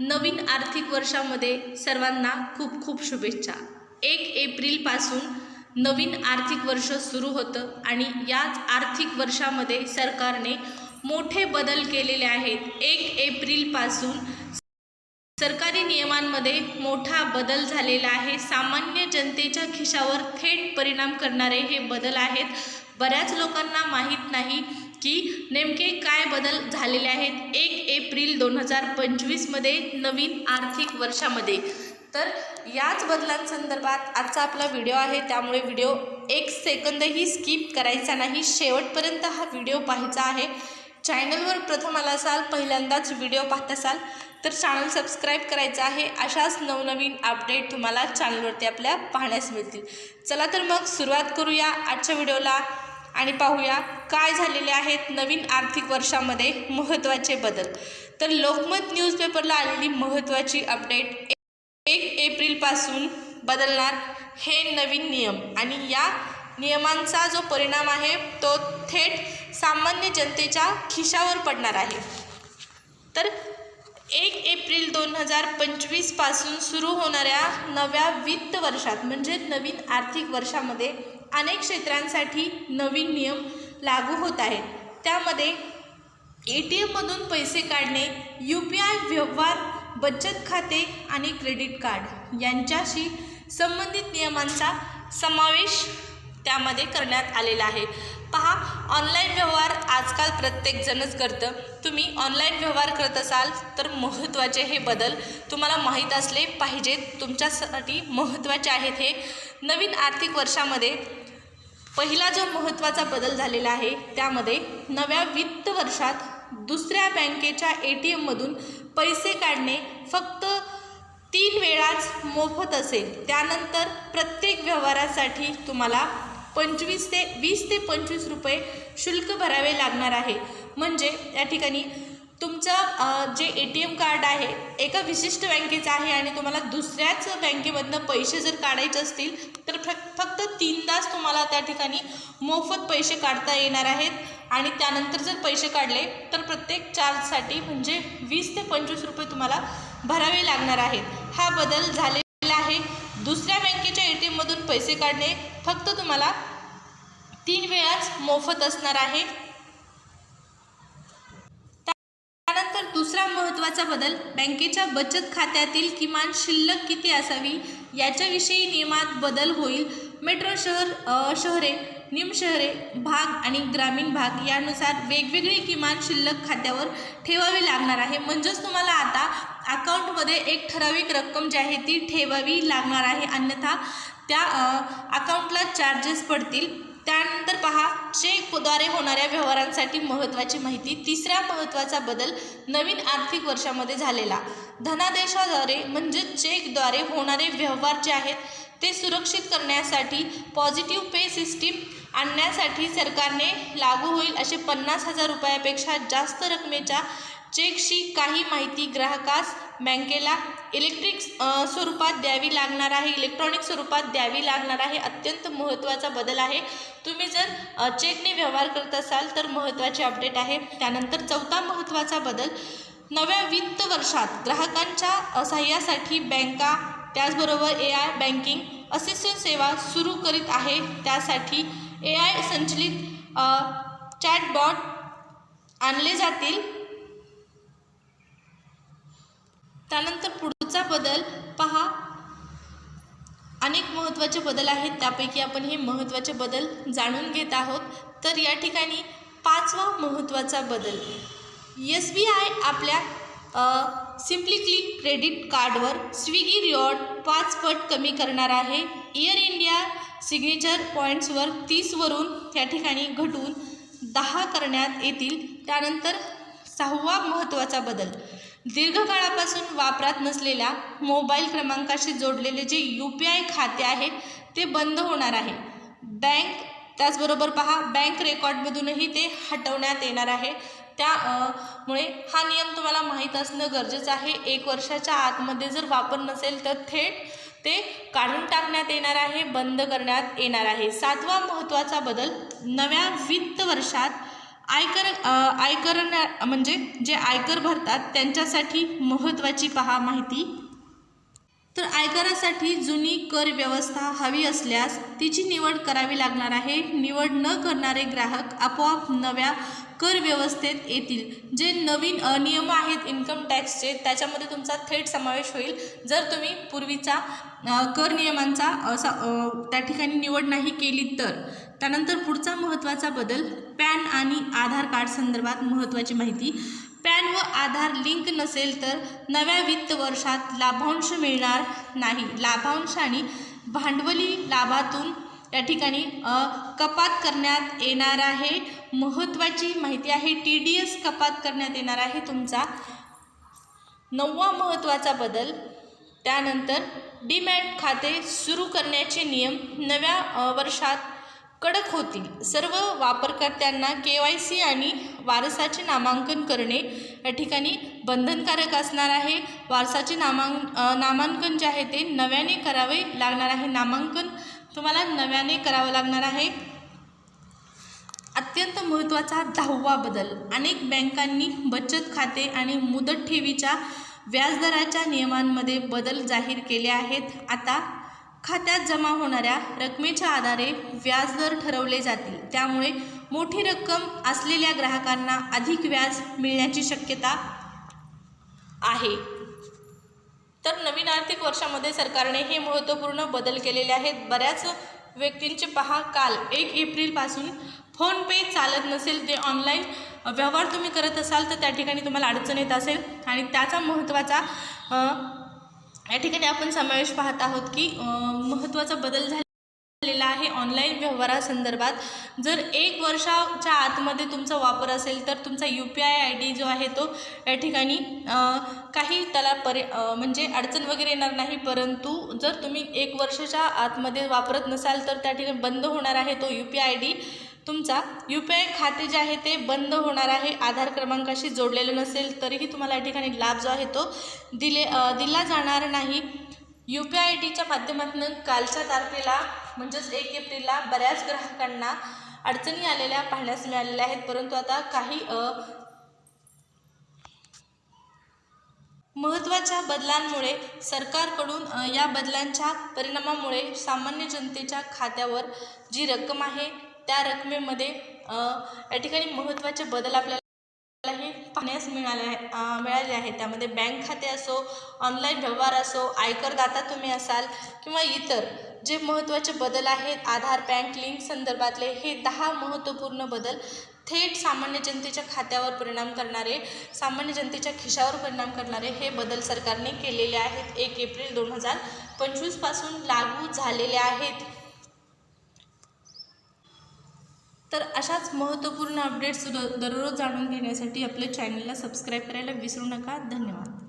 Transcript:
नवीन आर्थिक वर्षामध्ये सर्वांना खूप खूप शुभेच्छा. एक एप्रिलपासून नवीन आर्थिक वर्ष सुरू होतं आणि याच आर्थिक वर्षामध्ये सरकारने मोठे बदल केलेले आहेत. एक एप्रिलपासून सरकारी नियमांमध्ये मोठा बदल झालेला आहे. सामान्य जनतेच्या खिशावर थेट परिणाम करणारे हे बदल आहेत. बऱ्याच लोकांना माहीत नाही की नेमके काय बदल झालेले आहेत? एक एप्रिल दोन हजार पंचवीसमध्ये नवीन आर्थिक वर्षामध्ये. तर याच बदलांसंदर्भात आजचा आपला व्हिडिओ आहे. त्यामुळे व्हिडिओ एक सेकंदही स्किप करायचा नाही. शेवटपर्यंत हा व्हिडिओ पाहायचा आहे. चॅनलवर प्रथम आला असाल पहिल्यांदाच व्हिडिओ पाहत असाल तर चॅनल सबस्क्राईब करायचं आहे. अशाच नवनवीन अपडेट तुम्हाला चॅनलवरती आपल्या पाहण्यास मिळतील. चला तर मग सुरुवात करूया आजच्या व्हिडिओला. आणि पाहूया काय झालेले आहेत नवीन आर्थिक वर्षामध्ये महत्त्वाचे बदल. तर लोकमत न्यूजपेपरला आलेली महत्त्वाची अपडेट एक एप्रिलपासून बदलणार हे नवीन नियम. आणि या नियमांचा जो परिणाम आहे तो थेट सामान्य जनतेच्या खिशावर पडणार आहे. तर एक एप्रिल दोन हजार पंचवीसपासून सुरू होणाऱ्या नव्या वित्त वर्षात म्हणजे नवीन आर्थिक वर्षामध्ये अनेक क्षेत्रांसाठी नवीन नियम लागू होत आहेत. त्यामध्ये ए टी एममधून पैसे काढणे यू पी आय व्यवहार बचत खाते आणि क्रेडिट कार्ड यांच्याशी संबंधित नियमांचा समावेश त्यामध्ये करण्यात आलेला आहे. पहा ऑनलाईन व्यवहार आजकाल प्रत्येकजणच करतं. तुम्ही ऑनलाईन व्यवहार करत असाल तर महत्त्वाचे हे बदल तुम्हाला माहीत असले पाहिजेत. तुमच्यासाठी महत्त्वाचे आहेत हे. नवीन आर्थिक वर्षामध्ये पहिला जो महत्त्वाचा बदल झालेला आहे त्यामध्ये नव्या वित्त वर्षात दुसऱ्या बँकेच्या ए टी एममधून पैसे काढणे फक्त तीन वेळाच मोफत असेल. त्यानंतर प्रत्येक व्यवहारासाठी तुम्हाला पंचवीस ते वीस ते पंचवीस रुपये शुल्क भरावे लागणार आहे. म्हणजे या ठिकाणी तुमचं जे ए टी एम कार्ड आहे एका विशिष्ट बँकेचं आहे आणि तुम्हाला दुसऱ्याच बँकेमधनं पैसे जर काढायचे असतील तर फक्त फक्त तीनदाच तुम्हाला त्या ठिकाणी मोफत पैसे काढता येणार आहेत. आणि त्यानंतर जर पैसे काढले तर प्रत्येक चार्जसाठी म्हणजे वीस ते पंचवीस रुपये तुम्हाला भरावे लागणार आहेत. हा बदल झालेला आहे. दुसऱ्या बँकेच्या ए टी एममधून पैसे काढणे फक्त तुम्हाला तीन वेळाच मोफत असणार आहे. त्यानंतर दुसरा महत्त्वाचा बदल बँकेच्या बचत खात्यातील किमान शिल्लक किती असावी? याच्याविषयी नियमात बदल होईल. मेट्रो शहर शहरे निमशहरे भाग आणि ग्रामीण भाग यानुसार वेगवेगळी किमान शिल्लक खात्यावर ठेवावी लागणार आहे. म्हणजेच तुम्हाला आता अकाउंटमध्ये एक ठराविक रक्कम जी आहे ती ठेवावी लागणार आहे. अन्यथा त्या अकाउंटला चार्जेस पडतील. त्यानंतर पहा चेकद्वारे होणाऱ्या व्यवहारांसाठी महत्त्वाची माहिती तिसरा महत्त्वाचा बदल नवीन आर्थिक वर्षामध्ये झालेला. धनादेशाद्वारे म्हणजेच चेकद्वारे होणारे व्यवहार जे आहेत ते सुरक्षित करण्यासाठी पॉझिटिव्ह पे सिस्टीम आणण्यासाठी सरकारने लागू होईल असे पन्नास हजार रुपयापेक्षा जास्त रकमेच्या चेकशी काही माहिती ग्राहकास बँकेला इलेक्ट्रिक स्वरूपात द्यावी लागणार आहे इलेक्ट्रॉनिक स्वरूपात द्यावी लागणार आहे अत्यंत महत्त्वाचा बदल आहे. तुम्ही जर चेकने व्यवहार करत असाल तर महत्त्वाचे अपडेट आहे. त्यानंतर चौथा महत्त्वाचा बदल नव्या वित्त वर्षात ग्राहकांच्या सहाय्यासाठी बँका त्याचबरोबर ए आय बँकिंग असिस्टंट सेवा सुरू करीत आहे. त्यासाठी ए आय संचलित चॅटबॉट आणले जातील. त्यानंतर पुढचा बदल पहा. अनेक महत्त्वाचे बदल आहेत. त्यापैकी आपण हे महत्त्वाचे बदल जाणून घेत आहोत. तर या ठिकाणी पाचवा महत्त्वाचा बदल. एस बी आय आपल्या सिम्पली क्लिक क्रेडिट कार्डवर स्विगी रिवॉर्ड पाच पट कमी करणार आहे. एअर इंडिया सिग्नेचर पॉईंट्सवर तीसवरून त्या ठिकाणी घटून दहा करण्यात येतील. त्यानंतर सहावा महत्त्वाचा बदल. दीर्घकाळापासून वापरात नसलेल्या मोबाईल क्रमांकाशी जोडलेले जे यू पी आय खाते आहे ते बंद होणार आहे. बँक त्याचबरोबर पहा बँक रेकॉर्डमधूनही ते हटवण्यात येणार आहे. त्यामुळे हा नियम तुम्हाला माहीत असणं गरजेचं आहे. एक वर्षाच्या आतमध्ये जर वापर नसेल तर थेट ते काढून टाकण्यात येणार आहे बंद करण्यात येणार आहे. सातवा महत्त्वाचा बदल नव्या वित्त वर्षात आयकर अ, आयकर म्हणजे जे आयकर भरतात त्यांच्यासाठी महत्त्वाची पहा माहिती. तर आयकरासाठी जुनी कर व्यवस्था हवी असल्यास तिची निवड करावी लागणार आहे. निवड न करणारे ग्राहक आपोआप नव्या कर व्यवस्थेत येतील. जे नवीन नियम आहेत इन्कम टॅक्सचे त्याच्यामध्ये तुमचा थेट समावेश होईल. जर तुम्ही पूर्वीचा कर नियमांचा असा त्या ठिकाणी निवड नाही केली तर. त्यानंतर पुढचा महत्त्वाचा बदल पॅन आणि आधार कार्ड संदर्भात महत्त्वाची माहिती. पॅन व आधार लिंक नसेल तर नव्या वित्त वर्षात लाभांश मिळणार नाही. लाभांश आणि भांडवली लाभातून या ठिकाणी कपात करण्यात येणार आहे. महत्त्वाची माहिती आहे टी डी एस कपात करण्यात येणार आहे. तुमचा नववा महत्त्वाचा बदल त्यानंतर डीमॅट खाते सुरू करण्याचे नियम नव्या वर्षात कडक होतील. सर्व वापरकर्त्यांना के वाय सी आणि वारसाचे नामांकन करणे या ठिकाणी बंधनकारक असणार आहे. वारसाचे नामां नामांकन जे आहे ते नव्याने करावे लागणार आहे. नामांकन तुम्हाला नव्याने करावं लागणार आहे. अत्यंत महत्त्वाचा दहावा बदल. अनेक बँकांनी बचत खाते आणि मुदत ठेवीच्या व्याजदराच्या नियमांमध्ये बदल जाहीर केले आहेत. आता खात्यात जमा होणाऱ्या रकमेच्या आधारे व्याजदर ठरवले जातील. त्यामुळे मोठी रक्कम असलेल्या ग्राहकांना अधिक व्याज मिळण्याची शक्यता आहे. तर नवीन आर्थिक वर्षामध्ये सरकारने हे महत्त्वपूर्ण बदल केलेले आहेत. बऱ्याच व्यक्तींचे पहा काल एक एप्रिलपासून फोनपे चालत नसेल ते ऑनलाईन व्यवहार तुम्ही करत असाल तर त्या ठिकाणी तुम्हाला अडचण येत असेल. आणि त्याचा महत्त्वाचा या ठिकाणी आपण समावेश पाहत आहोत की महत्त्वाचा बदल झालेला आहे ऑनलाईन व्यवहारासंदर्भात. जर एक वर्षाच्या आतमध्ये तुमचा वापर असेल तर तुमचा U P I I D जो आहे तो या ठिकाणी काही त्याला परि म्हणजे अडचण वगैरे येणार नाही. परंतु जर तुम्ही एक वर्षाच्या आतमध्ये वापरत नसाल तर त्या ठिकाणी बंद होणार आहे तो यू पी आय डी तुमचा यू पी आय खाते जे आहे ते बंद होणार आहे. आधार क्रमांकाशी जोडलेलं नसेल तरीही तुम्हाला या ठिकाणी लाभ जो आहे तो दिले दिला जाणार नाही. यू पी आय डीच्या माध्यमातून कालच्या तारखेला म्हणजेच एक एप्रिलला बऱ्याच ग्राहकांना अडचणी आलेल्या पाहण्यास मिळालेल्या आहेत. परंतु आता काही अ, महत्त्वाच्या बदलांमुळे सरकारकडून या बदलांच्या परिणामामुळे सामान्य जनतेच्या खात्यावर जी रक्कम आहे त्या रकमेमध्ये या ठिकाणी महत्त्वाचे बदल आपल्याला मिळाले आहे मिळाले आहे. त्यामध्ये बँक खाते असो ऑनलाईन व्यवहार असो आयकरदाता तुम्ही असाल किंवा इतर जे महत्त्वाचे बदल आहेत आधार बँक लिंक संदर्भातले हे दहा महत्त्वपूर्ण बदल थेट सामान्य जनतेच्या खात्यावर परिणाम करणारे सामान्य जनतेच्या खिशावर परिणाम करणारे हे बदल सरकारने केलेले आहेत. एक एप्रिल दोन हजार पंचवीसपासून लागू झालेले आहेत. तर अशाच महत्त्वपूर्ण अपडेट्स दररोज जाणून घेण्यासाठी आपल्या चॅनलला सबस्क्राईब करायला विसरू नका. धन्यवाद.